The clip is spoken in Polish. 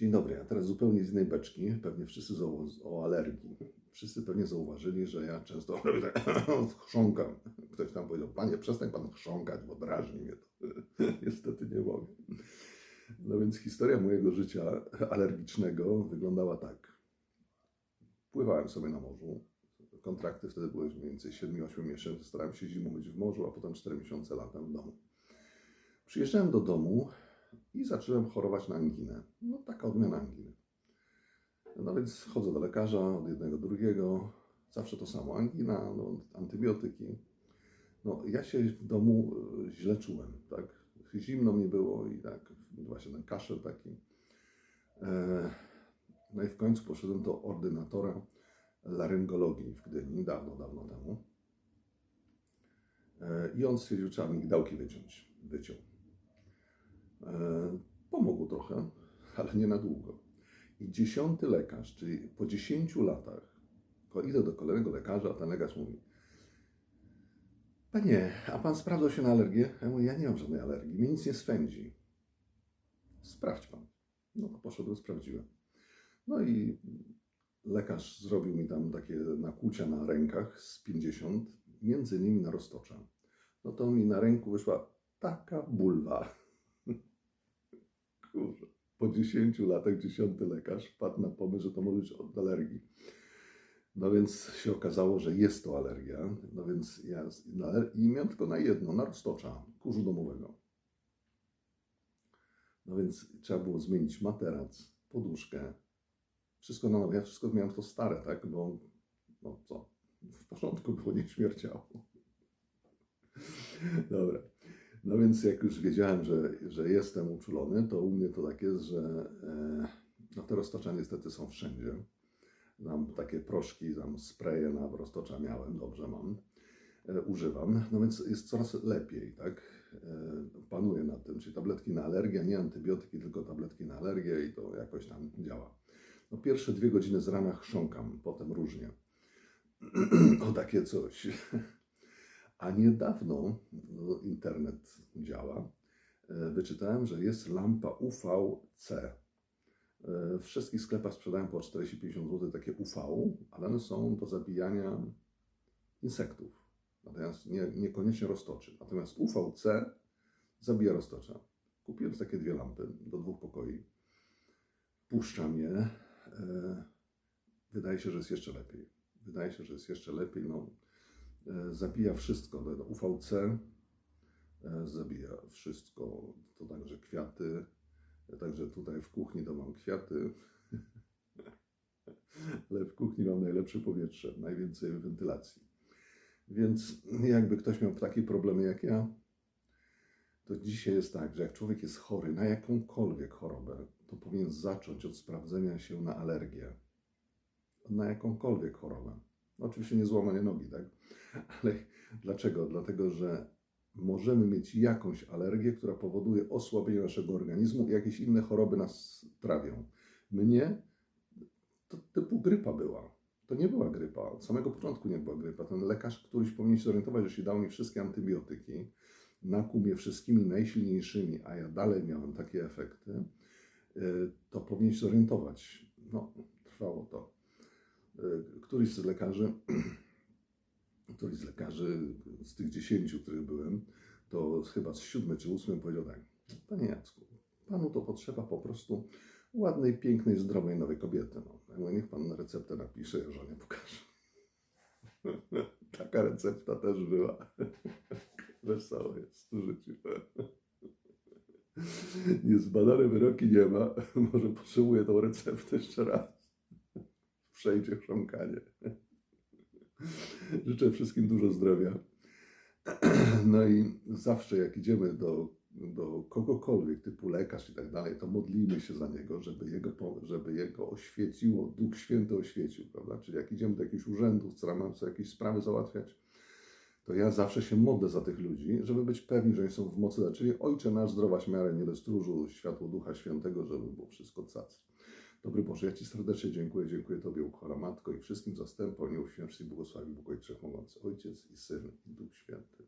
Dzień dobry, a teraz zupełnie z innej beczki. Pewnie wszyscy o alergii. Wszyscy pewnie zauważyli, że ja często tak, chrząkam. Ktoś tam powiedział, panie, przestań pan chrząkać, bo drażni mnie to. Niestety nie mogę. No więc historia mojego życia alergicznego wyglądała tak. Pływałem sobie na morzu. Kontrakty wtedy były mniej więcej 7-8 miesięcy. Starałem się zimą być w morzu, a potem 4 miesiące latem w domu. Przyjeżdżałem do domu i zacząłem chorować na anginę. No taka odmiana anginy. No więc chodzę do lekarza, od jednego do drugiego. Zawsze to samo. Angina, no, antybiotyki. No ja się w domu e, źle czułem, tak? Zimno mi było i tak, właśnie ten kaszel taki. E, No i w końcu poszedłem do ordynatora laryngologii w Gdyni, dawno, dawno temu. E, I on stwierdził, że trzeba migdałki wyciąć. Wyciął. E, Pomogło trochę, ale nie na długo. I dziesiąty lekarz, czyli po 10 latach, idę do kolejnego lekarza, a ten lekarz mówi: Panie, a pan sprawdzał się na alergię? Ja mówię: Ja nie mam żadnej alergii, mnie nic nie swędzi. Sprawdź pan. No to poszedłem, sprawdziłem. No i lekarz zrobił mi tam takie nakłucia na rękach z 50, między innymi na roztocza. No to mi na ręku wyszła taka bulwa. Kurze. Po 10 latach dziesiąty lekarz wpadł na pomysł, że to może być od alergii. No więc się okazało, że jest to alergia. No więc ja i miałem tylko na jedno, na roztocza, kurzu domowego. No więc trzeba było zmienić materac, poduszkę, wszystko na nowo. Ja wszystko miałem to stare, tak, bo no co, w porządku było, nie śmierciało. Dobra. No więc jak już wiedziałem, że, że jestem uczulony, to u mnie to tak jest, że e, no te roztocza niestety są wszędzie. Mam takie proszki, tam spreje na roztocza miałem, dobrze mam, e, używam. No więc jest coraz lepiej, tak? E, panuję nad tym, czyli tabletki na alergię, nie antybiotyki, tylko tabletki na alergię i to jakoś tam działa. No pierwsze dwie godziny z rana chrząkam, potem różnie. o takie coś. A niedawno, no, internet działa, e, wyczytałem, że jest lampa UVC. E, W wszystkich sklepach sprzedają po 40-50 zł takie UV, ale one są do zabijania insektów. Natomiast nie, niekoniecznie roztoczy. Natomiast UVC zabija roztocza. Kupiłem takie dwie lampy do dwóch pokoi. Puszczam je. E, Wydaje się, że jest jeszcze lepiej. Wydaje się, że jest jeszcze lepiej. No, zabija wszystko. No, UVC e, zabija wszystko. To także kwiaty. Także tutaj w kuchni to mam kwiaty. Ale w kuchni mam najlepsze powietrze, najwięcej wentylacji. Więc jakby ktoś miał takie problemy jak ja, to dzisiaj jest tak, że jak człowiek jest chory na jakąkolwiek chorobę, to powinien zacząć od sprawdzenia się na alergię. Na jakąkolwiek chorobę. Oczywiście nie złamanie nogi, tak? Ale dlaczego? Dlatego, że możemy mieć jakąś alergię, która powoduje osłabienie naszego organizmu i jakieś inne choroby nas trawią. Mnie to typu grypa była. To nie była grypa. Od samego początku nie była grypa. Ten lekarz któryś powinien się zorientować, że się dał mi wszystkie antybiotyki, nakłuł mnie wszystkimi najsilniejszymi, a ja dalej miałem takie efekty, y, to powinien się zorientować. No, trwało to. Y, Któryś z lekarzy, któryś z lekarzy, z tych dziesięciu, których byłem, to chyba z siódmy czy ósmym powiedział tak, panie Jacku, panu to potrzeba po prostu ładnej, pięknej, zdrowej, nowej kobiety. No. Ja niech pan receptę napisze, żonie pokaże. Taka recepta też była. Wesoło jest życiu. Niezbadane wyroki nie ma. Może potrzebuję tą receptę jeszcze raz. Przejdzie chrząkanie. Życzę wszystkim dużo zdrowia. No i zawsze jak idziemy do, do kogokolwiek, typu lekarz i tak dalej, to modlimy się za niego, żeby jego, żeby jego oświeciło, Duch Święty oświecił, prawda? Czyli jak idziemy do jakichś urzędów, chcemy sobie jakieś sprawy załatwiać, to ja zawsze się modlę za tych ludzi, żeby być pewni, że oni są w mocy, czyli Ojcze nasz, zdrowaś miarę, nie stróżu, światło Ducha Świętego, żeby było wszystko cac. Dobry Boże, ja Ci serdecznie dziękuję, dziękuję Tobie, ukochana Matko i wszystkim zastępom, nie uświęć i błogosławi Bóg Ojcze Wszechmogący, Ojciec i Syn i Duch Święty.